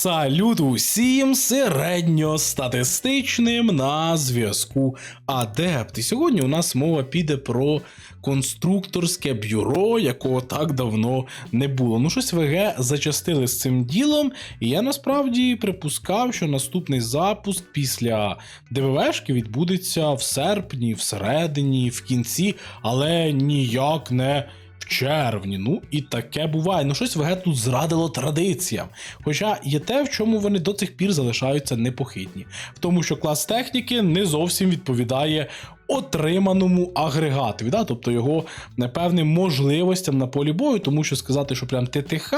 Салют усім середньостатистичним на зв'язку Адепт. І сьогодні у нас мова піде про конструкторське бюро, якого так давно не було. Ну, щось ВГ зачастили з цим ділом, і я насправді припускав, що наступний запуск після ДВВшки відбудеться в серпні, всередині, в кінці, але ніяк не червні. Ну і таке буває. Ну щось ВГ тут зрадило традиціям. Хоча є те, в чому вони до цих пір залишаються непохитні, в тому, що клас техніки не зовсім відповідає. Отриманому агрегатові, да? тобто його непевним можливостям на полі бою, тому що сказати, що прям ТТХ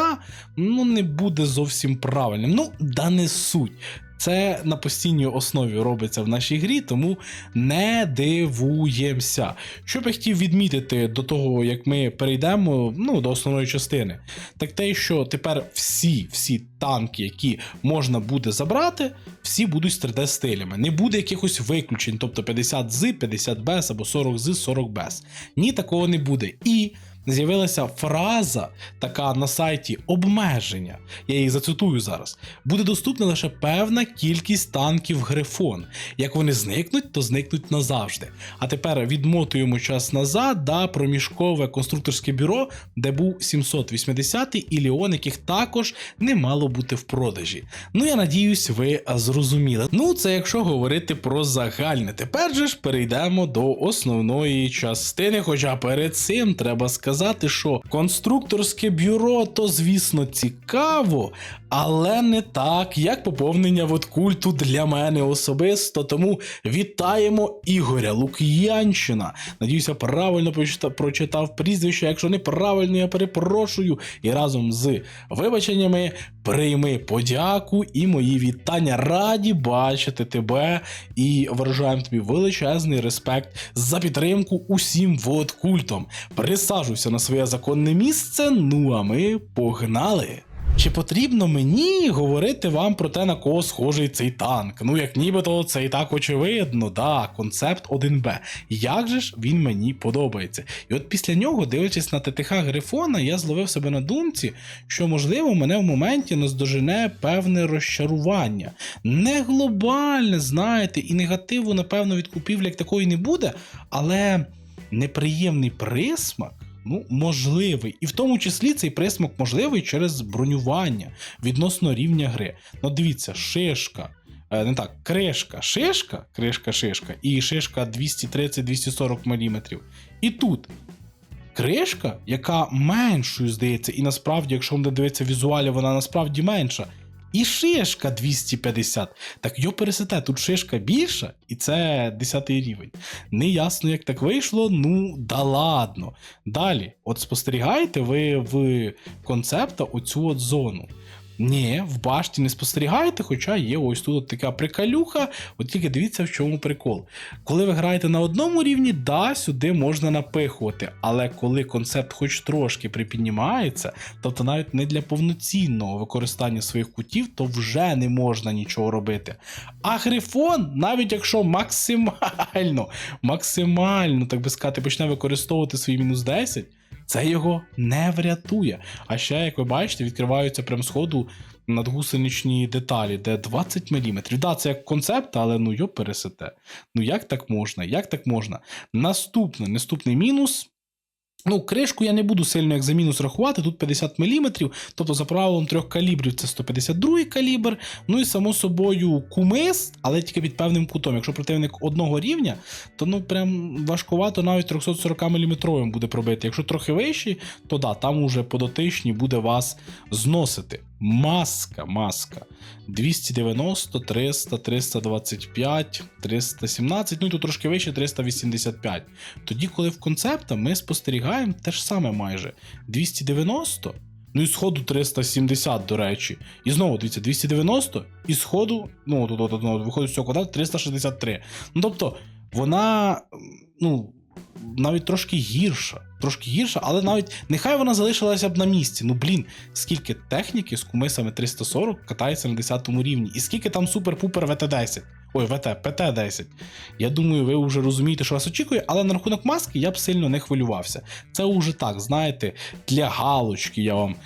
ну не буде зовсім правильним. Ну, да не суть. Це на постійній основі робиться в нашій грі, тому не дивуємося. Що б я хотів відмітити до того, як ми перейдемо ну, до основної частини, так те, що тепер всі всі танки, які можна буде забрати, всі будуть з 3D-стилями. Не буде якихось виключень, тобто 50 з, 50 без або 40 з, 40 без. Ні, такого не буде. І з'явилася фраза така на сайті обмеження. Я її зацитую зараз. Буде доступна лише певна кількість танків Грифон. Як вони зникнуть, то зникнуть назавжди. А тепер відмотуємо час назад да проміжкове конструкторське бюро, де був 780-й і Ліон, яких також не мало бути в продажі. Ну я надіюсь, ви зрозуміли. Ну, це якщо говорити про загальне. Тепер же ж перейдемо до основної частини. Хоча перед цим треба сказати, що конструкторське бюро то, звісно, цікаво, але не так, як поповнення водкульту для мене особисто. Тому вітаємо Ігоря Лук'янщина. Надіюся, правильно прочитав прізвище. Якщо неправильно, я перепрошую. І разом з вибаченнями прийми подяку і мої вітання. Раді бачити тебе і виражаємо тобі величезний респект за підтримку усім водкультом. Присаджуйся на своє законне місце. Ну а ми погнали. Чи потрібно мені говорити вам про те, на кого схожий цей танк? Ну, як нібито це і так очевидно, да, концепт 1Б. Як же ж він мені подобається? І от після нього, дивлячись на ТТХ Грифона, я зловив себе на думці, що можливо мене в моменті наздожене певне розчарування. Не глобальне, знаєте, і негативу, напевно, від купівлі як такої не буде, але неприємний присмак. Ну, можливий. І в тому числі цей присмак можливий через бронювання відносно рівня гри. Ну, дивіться, шишка. е, Не так, кришка, шишка, кришка, шишка, і шишка 230-240 мм. І тут кришка, яка меншою здається, і насправді, якщо буде дивитися візуалі, вона насправді менша. І шишка 250. Так йо пересете, тут шишка більша, і це 10 рівень. Неясно, як так вийшло, ну да ладно. Далі, от спостерігаєте ви в концепта оцю от зону. Ні, в башті не спостерігаєте, хоча є ось тут така приколюха, от тільки дивіться, в чому прикол. Коли ви граєте на одному рівні, да, сюди можна напихувати, але коли концепт хоч трошки припіднімається, тобто навіть не для повноцінного використання своїх кутів, то вже не можна нічого робити. А грифон, навіть якщо максимально, максимально, так би сказати, почне використовувати свої мінус 10, це його не врятує. А ще, як ви бачите, відкриваються прям сходу надгусеничні деталі, де 20 мм. Да, це як концепт, але ну йо пересете. Ну як так можна? Як так можна? Наступний, наступний мінус. Ну, кришку я не буду сильно як за мінус тут 50 мм, тобто за правилом трьох калібрів це 152 калібр. Ну і само собою кумис, але тільки під певним кутом. Якщо противник одного рівня, то ну прям важкувато навіть 340 мм буде пробити. Якщо трохи вищий, то да, там уже по дотичні буде вас зносити. Маска, маска. 290, 300, 325, 317, ну і тут трошки вище 385. Тоді, коли в концепта ми спостерігаємо те ж саме майже 290. Ну і сходу 370, до речі. І знову дивіться, 290, і сходу, ну, тут, тут, тут, виходить з цього квадрата 363. Ну тобто, вона, ну, навіть трошки гірша. Трошки гірша, але навіть нехай вона залишилася б на місці. Ну блін, скільки техніки з кумисами 340 катається на 10 рівні, і скільки там супер-пупер ВТ-10. Ой, ВТ, ПТ-10. Я думаю, ви вже розумієте, що вас очікує, але на рахунок маски я б сильно не хвилювався. Це уже так, знаєте, для галочки я вам е,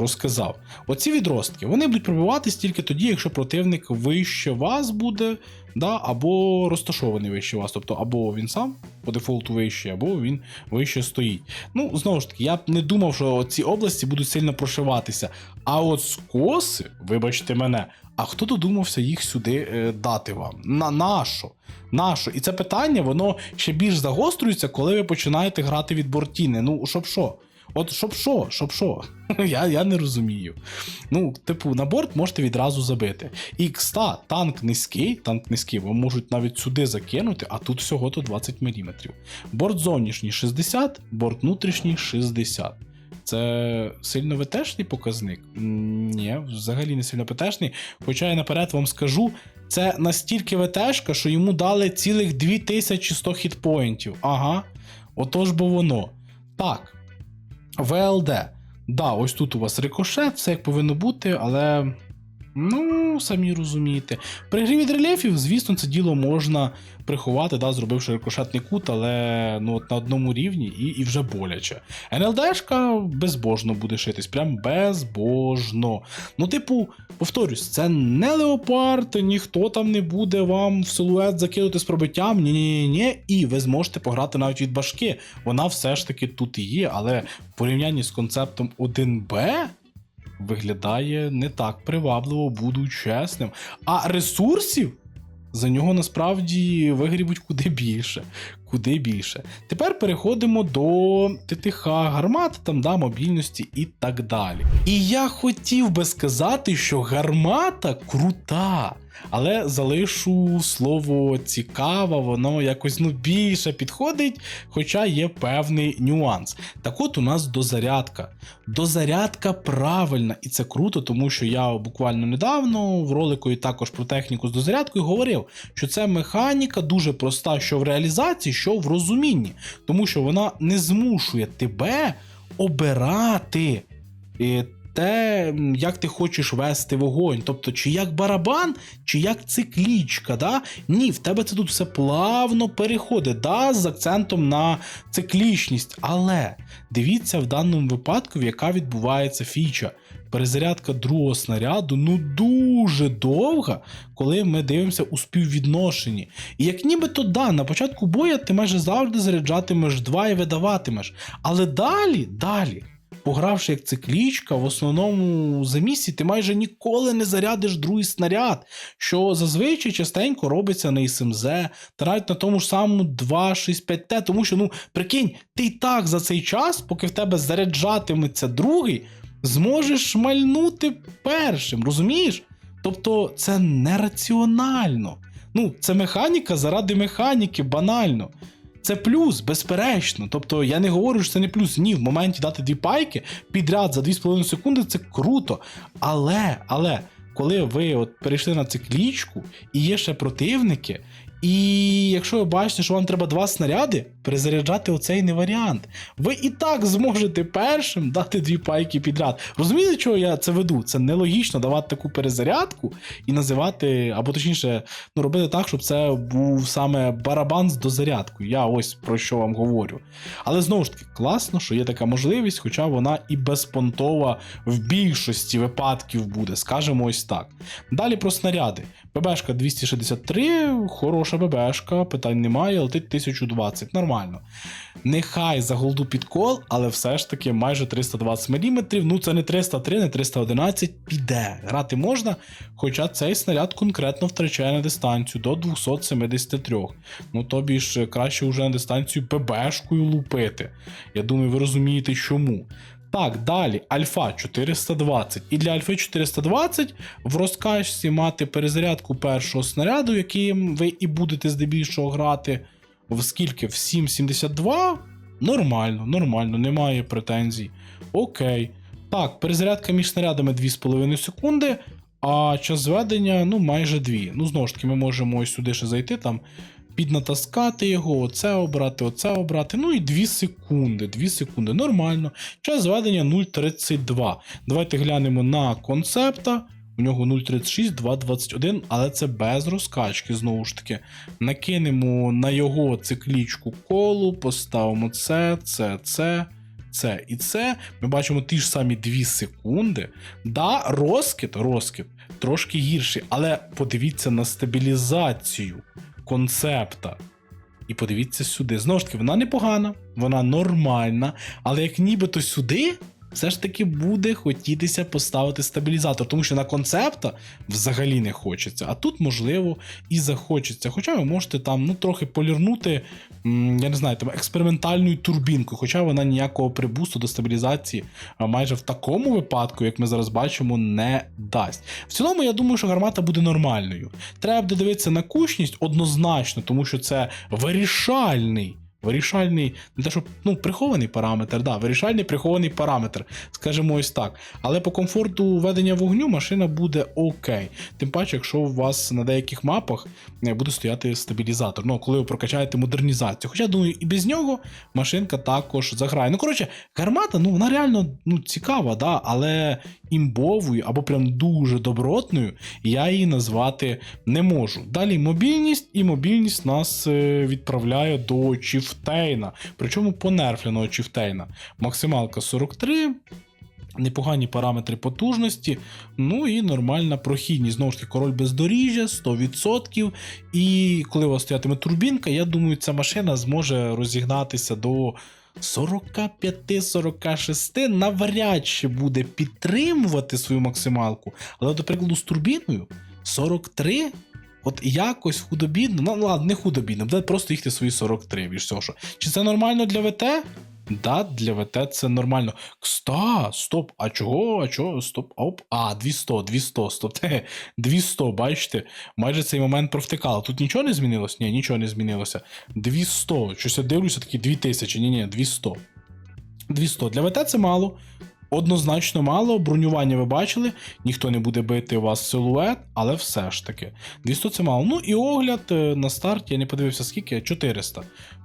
розказав. Оці відростки вони будуть пробиватись тільки тоді, якщо противник вище вас буде, да, або розташований вище вас. Тобто, або він сам по дефолту вище, або він вище стоїть. Ну, знову ж таки, я б не думав, що ці області будуть сильно прошиватися. А от скоси, вибачте мене, а хто додумався їх сюди е, дати вам? На нащо? Нащо? І це питання, воно ще більш загострюється, коли ви починаєте грати від бортіни. Ну, щоб що? От щоб що, щоб що? Я, я не розумію. Ну, типу, на борт можете відразу забити. І кста, танк низький, танк низький, ви можуть навіть сюди закинути, а тут всього то 20 мм. Борт зовнішній 60, борт внутрішній 60. Це сильно ВТшний показник? Ні, взагалі не сильно ВТшний. Хоча я наперед вам скажу, це настільки ВТшка, що йому дали цілих 2100 хітпоінтів. Ага. Отож бо воно. Так. ВЛД. Да, ось тут у вас рикошет, все як повинно бути, але. Ну, самі розумієте. При грі від рельєфів, звісно, це діло можна приховати, да, зробивши рикошетний кут, але ну, от на одному рівні і, і вже боляче. НЛДшка безбожно буде шитись, прям безбожно. Ну, типу, повторюсь, це не леопард, ніхто там не буде вам в силует закинути з пробиттям. Ні-ні-ні, і ви зможете пограти навіть від башки. Вона все ж таки тут і є, але в порівнянні з концептом 1Б. Виглядає не так привабливо, буду чесним. А ресурсів за нього насправді вигрібуть куди більше. Куди більше. Тепер переходимо до ТТХ гармат, там да, мобільності і так далі. І я хотів би сказати, що гармата крута. Але залишу слово цікава, воно якось ну більше підходить, хоча є певний нюанс. Так от у нас дозарядка. Дозарядка правильна, і це круто, тому що я буквально недавно в ролику і також про техніку з дозарядкою говорив, що це механіка дуже проста, що в реалізації, що в розумінні, тому що вона не змушує тебе обирати. Те, як ти хочеш вести вогонь. Тобто, чи як барабан, чи як циклічка. Да? Ні, в тебе це тут все плавно переходить, да, з акцентом на циклічність. Але дивіться в даному випадку, яка відбувається фіча. Перезарядка другого снаряду ну дуже довга, коли ми дивимося у співвідношенні. І як нібито да, на початку боя ти майже завжди заряджатимеш два і видаватимеш. Але далі, далі, погравши як циклічка, в основному замісі ти майже ніколи не зарядиш другий снаряд, що зазвичай частенько робиться на СМЗ, та навіть на тому ж самому 265Т, тому що, ну, прикинь, ти й так за цей час, поки в тебе заряджатиметься другий, зможеш шмальнути першим, розумієш? Тобто це нераціонально. Ну, це механіка заради механіки, банально. Це плюс, безперечно. Тобто я не говорю, що це не плюс. Ні, в моменті дати дві пайки підряд за 2,5 секунди це круто. Але, але, коли ви от перейшли на циклічку і є ще противники, і якщо ви бачите, що вам треба два снаряди, перезаряджати оцей не варіант. Ви і так зможете першим дати дві пайки підряд. Розумієте, чого я це веду? Це нелогічно давати таку перезарядку і називати, або точніше, ну робити так, щоб це був саме барабан з дозарядкою. Я ось про що вам говорю. Але знову ж таки, класно, що є така можливість, хоча вона і безпонтова в більшості випадків буде, скажемо ось так. Далі про снаряди. ББшка 263, хороша ББшка, питань немає, летить 1020, нормально. Нехай за голду підкол, але все ж таки майже 320 мм. Ну це не 303, не 311, піде. Грати можна, хоча цей снаряд конкретно втрачає на дистанцію до 273. Ну тобі ж краще вже на дистанцію ББшкою лупити. Я думаю, ви розумієте чому. Так, далі, альфа 420. І для альфи 420 в розкачці мати перезарядку першого снаряду, яким ви і будете здебільшого грати. В скільки? В 7,72? Нормально, нормально, немає претензій. Окей. Так, перезарядка між снарядами 2,5 секунди, а час зведення ну майже 2. Ну, знову ж таки, ми можемо ось сюди ще зайти, там піднатаскати його, оце обрати, оце обрати. Ну і 2 секунди. 2 секунди. Нормально. Час зведення 0,32. Давайте глянемо на концепта. У нього 0,36, 2,21, але це без розкачки, знову ж таки. Накинемо на його циклічку колу, поставимо це, це, це. Це і це. Ми бачимо ті ж самі 2 секунди. Да, розкид, розкид трошки гірший, але подивіться на стабілізацію концепта. І подивіться сюди. Знову ж таки, вона непогана, вона нормальна, але як нібито сюди. Все ж таки буде хотітися поставити стабілізатор, тому що на концепта взагалі не хочеться. А тут, можливо, і захочеться. Хоча ви можете там ну, трохи полірнути, я не знаю, там експериментальною турбінкою, хоча вона ніякого прибусту до стабілізації майже в такому випадку, як ми зараз бачимо, не дасть. В цілому, я думаю, що гармата буде нормальною. Треба буде дивитися на кучність однозначно, тому що це вирішальний. Вирішальний, не те, що ну, прихований параметр, да, вирішальний прихований параметр, скажімо ось так. Але по комфорту ведення вогню машина буде окей. Тим паче, якщо у вас на деяких мапах е, буде стояти стабілізатор. Ну, коли ви прокачаєте модернізацію. Хоча, думаю, і без нього машинка також заграє. Ну, коротше, гармата, ну, вона реально ну, цікава, да, але імбовою або прям дуже добротною я її назвати не можу. Далі мобільність, і мобільність нас е, відправляє до Чіфтейна, причому понерфленого Чіфтейна. Максималка 43. Непогані параметри потужності, ну і нормальна прохідність. Знову ж таки, король бездоріжжя, 100%. І коли у вас стоятиме турбінка, я думаю, ця машина зможе розігнатися до 45-46. Навряд чи буде підтримувати свою максималку. Але, до прикладу, з турбіною 43. От якось худобідно, ну ладно, не худобідно, буде просто їхати свої 43, більш цього. що. Чи це нормально для ВТ? Да, для ВТ це нормально. Кста, стоп, а чого? А чого? Стоп, оп. А, 200, 200, стоп. Те, 200, бачите, майже цей момент провтикало. Тут нічого не змінилось? Ні, нічого не змінилося. 200. Щось я дивлюся, такі 2000. Ні, ні, 200. 200. Для ВТ це мало. Однозначно мало, бронювання ви бачили, ніхто не буде бити у вас силует, але все ж таки. 200 це мало. Ну і огляд е, на старт, я не подивився скільки, 400.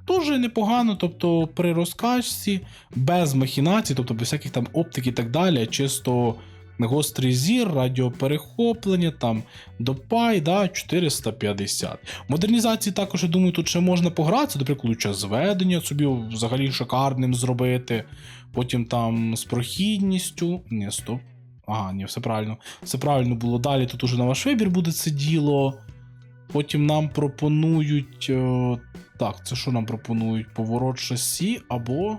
Дуже непогано, тобто при розкачці, без махінацій, тобто без всяких там оптик і так далі, чисто гострий зір, радіоперехоплення, там допай, да, 450. Модернізації також, я думаю, тут ще можна погратися, до прикладу, час зведення собі взагалі шикарним зробити. Потім там з прохідністю. Ні, стоп. Ага, ні, все правильно. Все правильно було. Далі тут уже на ваш вибір буде це діло. Потім нам пропонують. Е, так, це що нам пропонують? Поворот шасі або.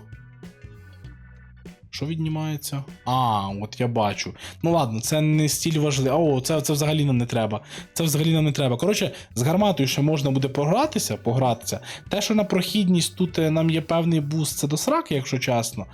Що віднімається? А, от я бачу. Ну ладно, це не стіль важливий. О, це, це взагалі нам не треба. Це взагалі нам не треба. Коротше, з гарматою ще можна буде погратися, погратися. Те, що на прохідність тут е, нам є певний буст, це до сраки, якщо чесно.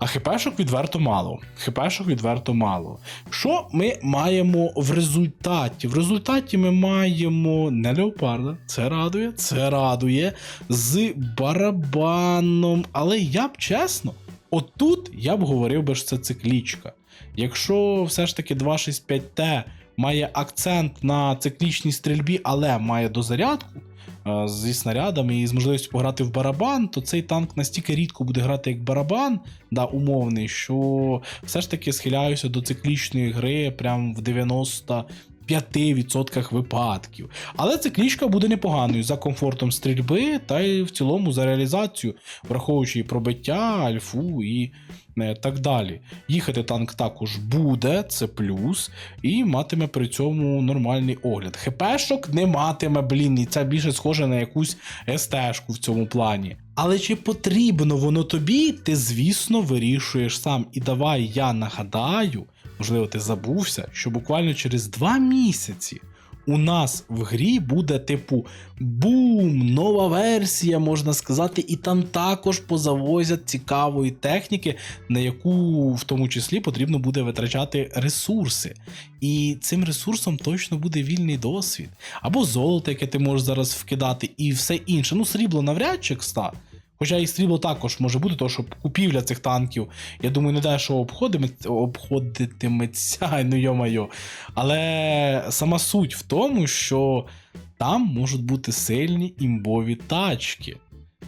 А хпшок відверто мало. Хпшок відверто мало. Що ми маємо в результаті? В результаті ми маємо не леопарда, це радує, це радує з барабаном. Але я б чесно, отут я б говорив би, що це циклічка. Якщо все ж таки 265Т має акцент на циклічній стрільбі, але має дозарядку е, зі снарядами і з можливістю пограти в барабан, то цей танк настільки рідко буде грати як барабан, да, умовний, що все ж таки схиляюся до циклічної гри прям в 90. 5% випадків. Але циклічка буде непоганою за комфортом стрільби та й в цілому за реалізацію, враховуючи і пробиття, альфу і е, так далі. Їхати танк також буде, це плюс, і матиме при цьому нормальний огляд. ХПшок не матиме, блін, і це більше схоже на якусь СТ-шку в цьому плані. Але чи потрібно воно тобі, ти, звісно, вирішуєш сам. І давай я нагадаю, можливо, ти забувся, що буквально через два місяці у нас в грі буде типу бум, нова версія, можна сказати, і там також позавозять цікавої техніки, на яку в тому числі потрібно буде витрачати ресурси. І цим ресурсом точно буде вільний досвід, або золото, яке ти можеш зараз вкидати, і все інше. Ну, срібло навряд чи кста. Хоча і стрібло також може бути, тому що купівля цих танків, я думаю, не дешево обходиметься, обходитиметься, ну йо-майо. Але сама суть в тому, що там можуть бути сильні імбові тачки.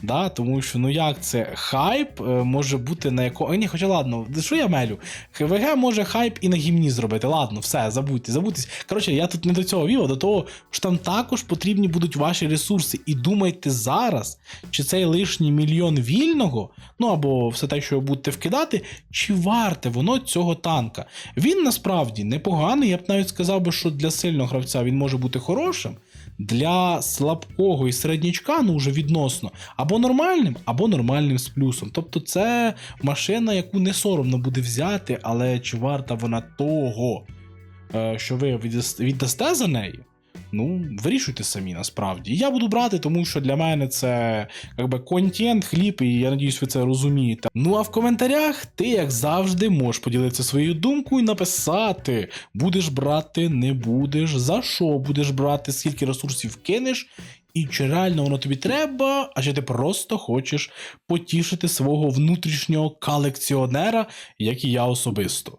Да, тому що ну як це хайп е, може бути на якому. Ні, хоча ладно, що я мелю? ХВГ може хайп і на гімні зробити. Ладно, все, забудьте, забудьте. Коротше, я тут не до цього вів, а до того, що там також потрібні будуть ваші ресурси. І думайте зараз, чи цей лишній мільйон вільного, ну або все те, що ви будете вкидати, чи варте воно цього танка. Він насправді непоганий, я б навіть сказав би, що для сильного гравця він може бути хорошим. Для слабкого і середнячка, ну вже відносно, або нормальним, або нормальним з плюсом. Тобто це машина, яку не соромно буде взяти, але чи варта вона того, е, що ви віддасте за неї? Ну, вирішуйте самі насправді. Я буду брати, тому що для мене це якби контент, хліб, і я надіюсь, ви це розумієте. Ну а в коментарях ти, як завжди, можеш поділитися своєю думкою і написати: будеш брати, не будеш, за що будеш брати, скільки ресурсів кинеш, і чи реально воно тобі треба, а чи ти просто хочеш потішити свого внутрішнього колекціонера, як і я особисто.